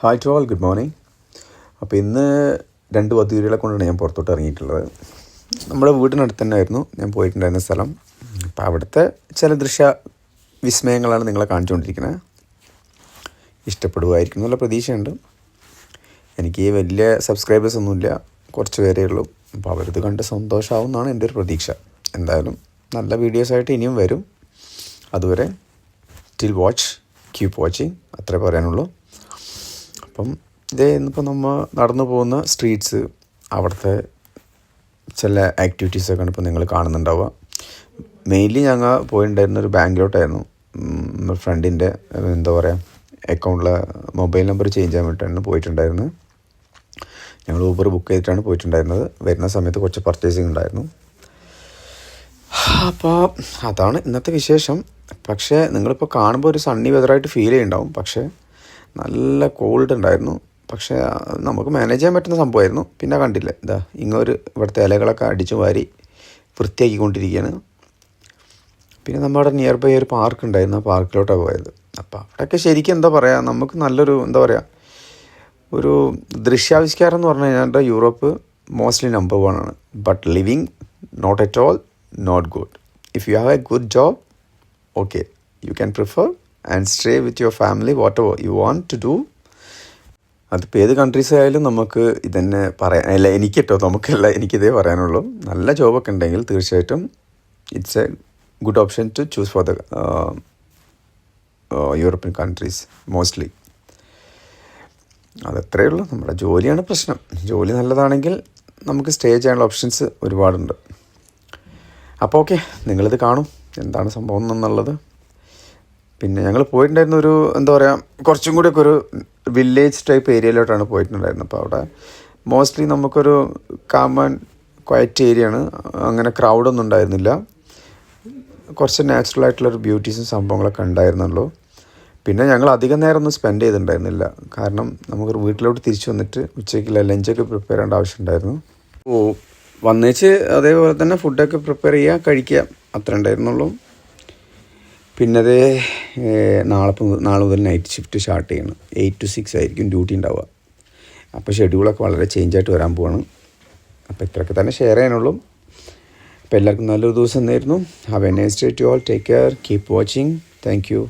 Hi to all good morning അപ്പോൾ ഇന്ന് രണ്ട് വധൂരികളെ കൊണ്ടാണ് ഞാൻ പുറത്തോട്ട് ഇറങ്ങിയിട്ടുള്ളത്. നമ്മുടെ വീടിനടുത്ത് തന്നെ ആയിരുന്നു. ഞാൻ പോയിട്ടുണ്ടായിരുന്ന സ്ഥലം. അപ്പോൾ അവിടുത്തെ ചില ദൃശ്യ വിസ്മയങ്ങളാണ് നിങ്ങളെ കാണിച്ചുകൊണ്ടിരിക്കുന്നത്. ഇഷ്ടപ്പെടുമായിരിക്കും എന്നുള്ള പ്രതീക്ഷയുണ്ട്. എനിക്ക് വലിയ സബ്സ്ക്രൈബേഴ്സ് ഒന്നുമില്ല കുറച്ച് പേരേ ഉള്ളൂ. അപ്പോൾ അവരത് കണ്ട് സന്തോഷമാവും എന്നാണ് എന്റെ ഒരു പ്രതീക്ഷ. എന്തായാലും നല്ല വീഡിയോസായിട്ട് ഇനിയും വരും. അതുവരെ സ്റ്റിൽ വാച്ച് കീപ് വാച്ചിങ് അത്രേ പറയാനുള്ളൂ. അപ്പം ഇതേ ഇന്നിപ്പോൾ നമ്മൾ നടന്നു പോകുന്ന സ്ട്രീറ്റ്സ് അവിടുത്തെ ചില ആക്ടിവിറ്റീസൊക്കെയാണ് ഇപ്പോൾ നിങ്ങൾ കാണുന്നുണ്ടാവുക. മെയിൻലി ഞങ്ങൾ പോയിട്ടുണ്ടായിരുന്ന ഒരു ബാങ്കിലോട്ടായിരുന്നു ഫ്രണ്ടിന്റെ എന്താ പറയുക അക്കൗണ്ടിലെ മൊബൈൽ നമ്പർ ചേഞ്ച് ചെയ്യാൻ വേണ്ടിയിട്ടാണ് പോയിട്ടുണ്ടായിരുന്നത് ഞങ്ങൾ ഊബർ ബുക്ക് ചെയ്തിട്ടാണ് പോയിട്ടുണ്ടായിരുന്നത്. വരുന്ന സമയത്ത് കുറച്ച് പർച്ചേസിങ് ഉണ്ടായിരുന്നു. അപ്പോൾ അതാണ് ഇന്നത്തെ വിശേഷം. പക്ഷേ നിങ്ങളിപ്പോൾ കാണുമ്പോൾ ഒരു സണ്ണി വെതറായിട്ട് ഫീൽ ചെയ്യുന്നുണ്ടാവും പക്ഷേ നല്ല കോൾഡ് ഉണ്ടായിരുന്നു. പക്ഷേ നമുക്ക് മാനേജ് ചെയ്യാൻ പറ്റുന്ന സംഭവമായിരുന്നു. പിന്നെ കണ്ടില്ല എന്താ ഇങ്ങൊരു ഇവിടുത്തെ ഇലകളൊക്കെ അടിച്ചു വാരി വൃത്തിയാക്കിക്കൊണ്ടിരിക്കുകയാണ്. പിന്നെ നമ്മുടെ നിയർ ബൈ ഒരു പാർക്ക് ഉണ്ടായിരുന്നു. ആ പാർക്കിലോട്ടാണ് പോയത്. അപ്പോൾ അവിടെയൊക്കെ ശരിക്കും എന്താ പറയുക നമുക്ക് നല്ലൊരു എന്താ പറയുക ഒരു ദൃശ്യാവിഷ്കാരം എന്ന് പറഞ്ഞു കഴിഞ്ഞാൽ യൂറോപ്പ് മോസ്റ്റ്ലി നമ്പർ വൺ ആണ്. But living not at all not good if you have a good job okay you can prefer and stay with your family whatever you want to do അതിപ്പോൾ ഏത് countries ആയാലും നമുക്ക് ഇതന്നെ പറയാൻ അല്ല എനിക്ക് കേട്ടോ നമുക്കല്ല എനിക്കിതേ പറയാനുള്ളൂ. നല്ല ജോബൊക്കെ ഉണ്ടെങ്കിൽ തീർച്ചയായിട്ടും it's a good option to choose for the European countries mostly അതത്രയേ ഉള്ളൂ. നമ്മുടെ ജോലിയാണ് പ്രശ്നം. ജോലി നല്ലതാണെങ്കിൽ നമുക്ക് സ്റ്റേ ചെയ്യാനുള്ള ഓപ്ഷൻസ് ഒരുപാടുണ്ട്. അപ്പോൾ ഓക്കെ നിങ്ങളിത് കാണും. എന്താണ് സംഭവം എന്നുള്ളത്? പിന്നെ ഞങ്ങൾ പോയിട്ടുണ്ടായിരുന്ന ഒരു എന്താ പറയുക കുറച്ചും കൂടിയൊക്കെ ഒരു വില്ലേജ് ടൈപ്പ് ഏരിയയിലോട്ടാണ് പോയിട്ടുണ്ടായിരുന്നത്. അപ്പോൾ അവിടെ മോസ്റ്റ്ലി നമുക്കൊരു കാമൺ ക്വയറ്റ് ഏരിയ ആണ്. അങ്ങനെ ക്രൗഡൊന്നും ഉണ്ടായിരുന്നില്ല. കുറച്ച് നാച്ചുറൽ ആയിട്ടുള്ളൊരു ബ്യൂട്ടീസും സംഭവങ്ങളൊക്കെ ഉണ്ടായിരുന്നുള്ളൂ. പിന്നെ ഞങ്ങൾ അധികം നേരം ഒന്നും സ്പെൻഡ് ചെയ്തിട്ടുണ്ടായിരുന്നില്ല. കാരണം നമുക്കൊരു വീട്ടിലോട്ട് തിരിച്ചു വന്നിട്ട് ഉച്ചയ്ക്കുള്ള ലഞ്ചൊക്കെ പ്രിപ്പയർ ചെയ്യേണ്ട ആവശ്യമുണ്ടായിരുന്നു ഓ വന്നേച്ച് അതേപോലെ തന്നെ ഫുഡൊക്കെ പ്രിപ്പയർ ചെയ്യുക കഴിക്കുക അത്ര ഉണ്ടായിരുന്നുള്ളൂ. പിന്നെ അതേ നാളെ നാളെ മുതൽ നൈറ്റ് ഷിഫ്റ്റ് സ്റ്റാർട്ട് ചെയ്യണം. എയ്റ്റ് ടു സിക്സ് ആയിരിക്കും ഡ്യൂട്ടി ഉണ്ടാവുക അപ്പോൾ ഷെഡ്യൂളൊക്കെ വളരെ ചേഞ്ച് ആയിട്ട് വരാൻ പോവാണ്. അപ്പോൾ ഇത്രയൊക്കെ തന്നെ ഷെയർ ചെയ്യാനുള്ളൂ. അപ്പോൾ എല്ലാവർക്കും നല്ലൊരു ദിവസം നേരുന്നു have a nice day to all take care keep watching thank you